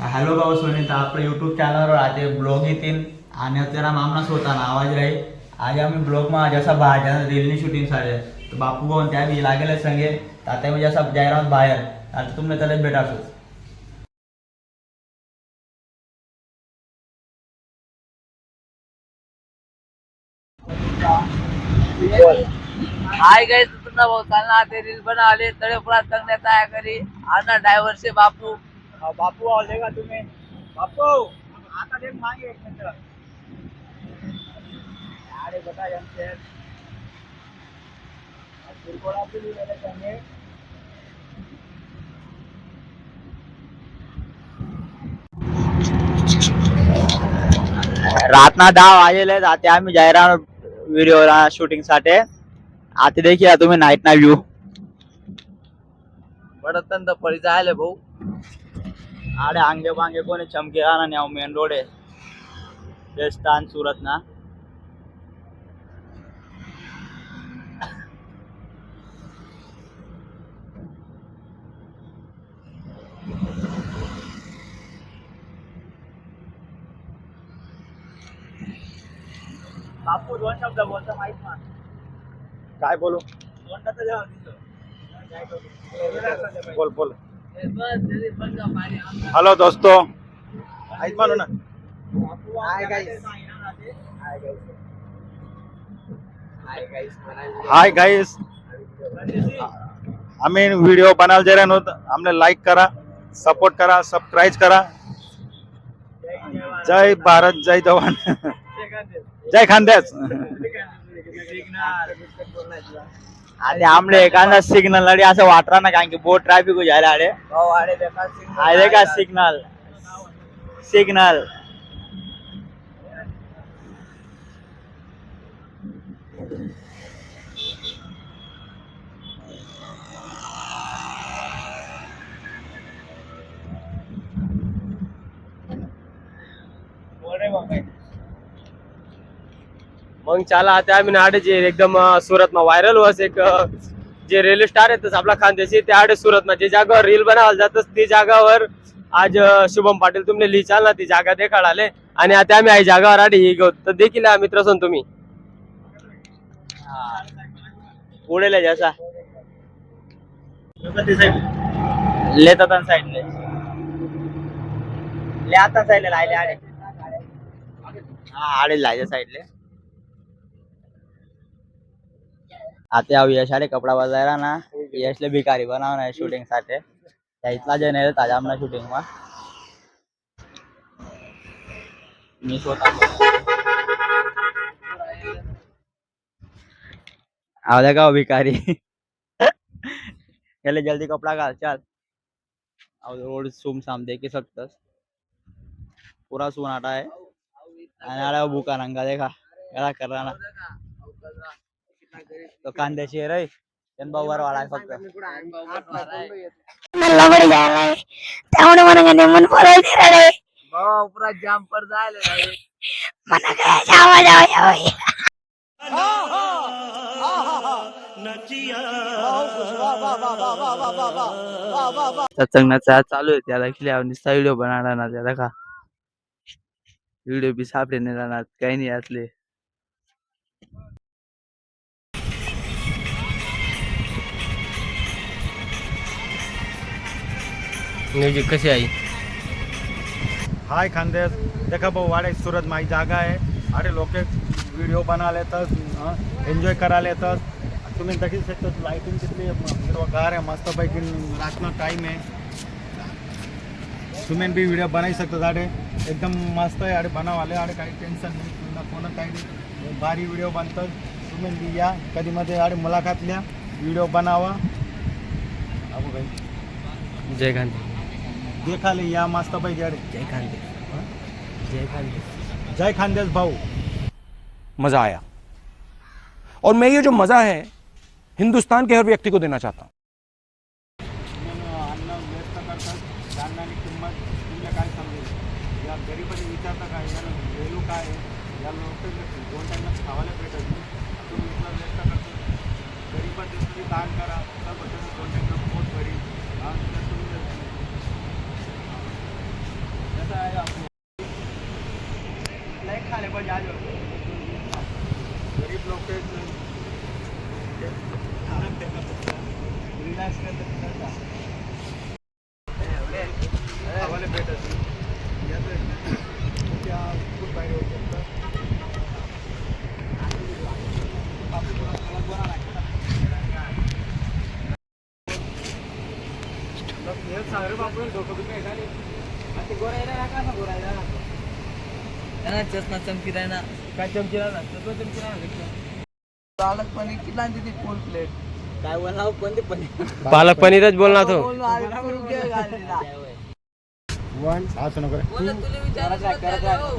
Hello भाऊ सुनीता आपलं YouTube चॅनलवर आज ब्लॉग येतील. आणि त्याला मामनाच होता ना आवाज राहील. आज आम्ही ब्लॉगમાં जसा बाहेर रीलनी शूटिंग सारे तर बापू भाऊन त्या बी लागेल संगे. तर आता मी जसा जाहिरात बाहेर आता तुम्ही त्याला भेटासो हाय गाइस पुन्हा भाऊ चालना ते रील बनवले. तळे पुरा चांगल्या तया करी आणा ड्रायव्हरचे बापू. बापू आले का तुम्ही. बापू आता देख मागे एक मिनिट. अरे बघा यांचे. रातना दहा वाजेले आता आम्ही जाहिरात व्हिडिओला शूटिंगसाठी. आता देखील तुम्ही नाईट ना व्ह्यू बडतन तर पडी जायले भाऊ. आंगे बांगे कोणी चमके ना न्याव मेन रोड आहे. बेस्तान सुरत ना बापू दोन शब्द बोलतो माहीत ना काय बोलू? दोन शब्द बोल बोल. हेलो दोस्तों. ना? हाय गाइस हाय गाइस आम्ही व्हिडिओ बनायला दे रहे होत. हमने लाईक करा सपोर्ट करा सबस्क्राईब करा. जय भारत जय जवान. जय खानदेश. आणि आमले एखादा सिग्नल अडे असं वाटरा ना कारण की बोट ट्रॅफिक जायला अडे आले का सिग्नल सिग्नल मग चाला आता आम्ही आडे जे एकदम सुरतમાં व्हायरल वस एक जे रेल्वे स्टार येतच आपला खानदेशी ते आडे सुरतમાં जे जागावर रील बनावलं जातच ती जागावर आज शुभम पाटील तुमने लिहिचाल ना ती जागा देखाडाले. आणि आता आम्ही आई जागावर आडे ही घेऊ. तर देखील मित्र सोन तुम्ही. पुढे ले जैसा लेतात साइड ले. आता साइड ले लायले आडे. हा आडे लायच्या साइड आता याव यश आडे कपडा बाजायला ना यशले भिकारी बनाव ना शूटिंगसाठी. त्या इथला जे नाही ताजा आमना शूटिंग मा. मी स्वतः आव का हो भिकारी? चले जल्दी कपड़ा घाल चल. रोड सुम साम देख सकतस पूरा सुनाटा है आणि आला बुका नंगा देखा. एला कर ना. तो कांद्याची आहे रे त्यान बावर वाळा फक्त. मला बडे जायला आहे. त्यामुळे मला गाणे मन बोलायला दे रे भाऊ पुरा जाम पर जायले direct. मला काय जावा जावा जावा सत्संगनाचा चालू आहे. त्याला किती नुसता व्हिडिओ बनवणार ना त्याला का? व्हिडिओ बी सापडे नाही राहणार काही नाही असले म्युझिक कशी आहे? हाय खानदेश देखा भाऊ वाडे सूरत माझी जागा आहे. अरे लोक व्हिडिओ बना लेतात एन्जॉय करा लेतात तुम्ही देखील शकता लाईटिंग किती हिरवागार आहे मस्तपैकी रातना टाईम आहे. तुम्ही बी व्हिडिओ बनाई शकतात अरे. एकदम मस्त आहे अरे बनावाले अरे काही टेन्शन नाही तुम्हाला कोणा काही नाही. भारी व्हिडिओ बनतात तुम्ही बी या कधी मध्ये अरे मुलाखतल्या व्हिडिओ बनावा. अबू भाई. जय खानदेश देखाले या मस्तपैकी अरे जय खानदेश जय खानदेश जय खानदेश भाऊ मज़ा आया और मैं ये जो मज़ा है हिंदुस्तान के हर व्यक्ति को देना चाहता हूँ व्यस्त चष्मा चमकी राही ना. काय चमची ना चमची चमची पालक पनीर किती फुल प्लेट काय कोणते पनीर? पालक पनीरच बोलणार तो. वन असं नको. रे. तुला विचारायचं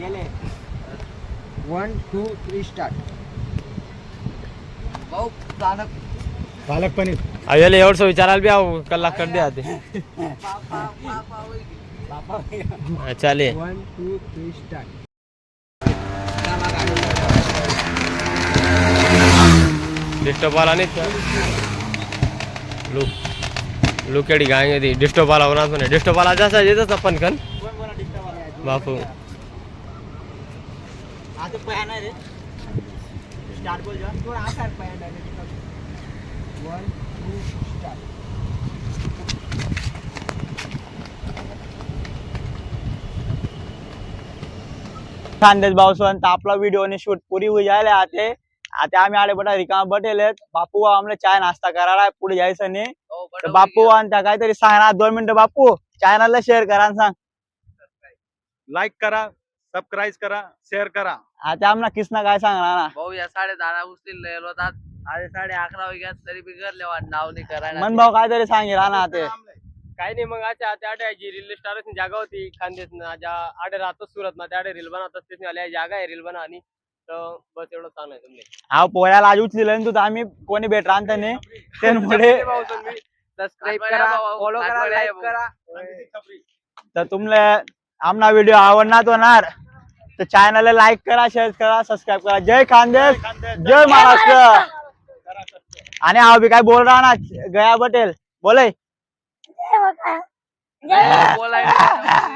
गेले. One two three start. भाऊ पालक. पालक पनीर. अवेले एवढं विचारायला बी आहो कल्ला कर द्या ते चालेल. One two three start. Disturb आला नाही का? लुक लुक एडी गाय दी डिस्टर्ब आला होणार पण डिस्टर्ब आला जसा येतच आपण कन बापू. आता पया नाही रे स्टार्ट बोल जा थोडा आकार आते आम्ही आले बटा रिकामा बटेलेत बापू आमले चाय नाश्ता करायला पुढे जायचं नाही. हो, तर बापू. आणि त्या काहीतरी सांगणार दोन मिनिटं बापू चॅनलला शेअर करा आणि सांग. लाईक करा सबस्क्राईब करा शेअर करा. आता आमना किसना काय सांगणार ना भाऊ या साडे दहा उचतील लय होतात साडे साडे अकरा वाजता तरी बी गरले वाट नाव नाही करायला. मन भाऊ काहीतरी सांगेल ना ते. काही नाही मग आता त्या आड्या जी रील स्टार जागा होती खानदेश ना ज्या आडे राहतो सुरत ना त्या आडे रील बनवतात तेच आल्या जागा आहे रील बना आणि तर बस एवढं सांग आहे तुम्ही हा पोळ्याला आज उचलेलं तू आम्ही कोणी भेट राहता नाही. त्यामुळे सबस्क्राईब करा फॉलो करा लाईक करा. तर तुमले आमना व्हिडिओ आवडणार होणार तर चॅनलला लाईक करा शेअर करा सबस्क्राईब करा. जय खानदेश जय महाराष्ट्र. आणि हा बी काय बोल रहा ना गया पटेल. बोले. जय बका. जय बोलायला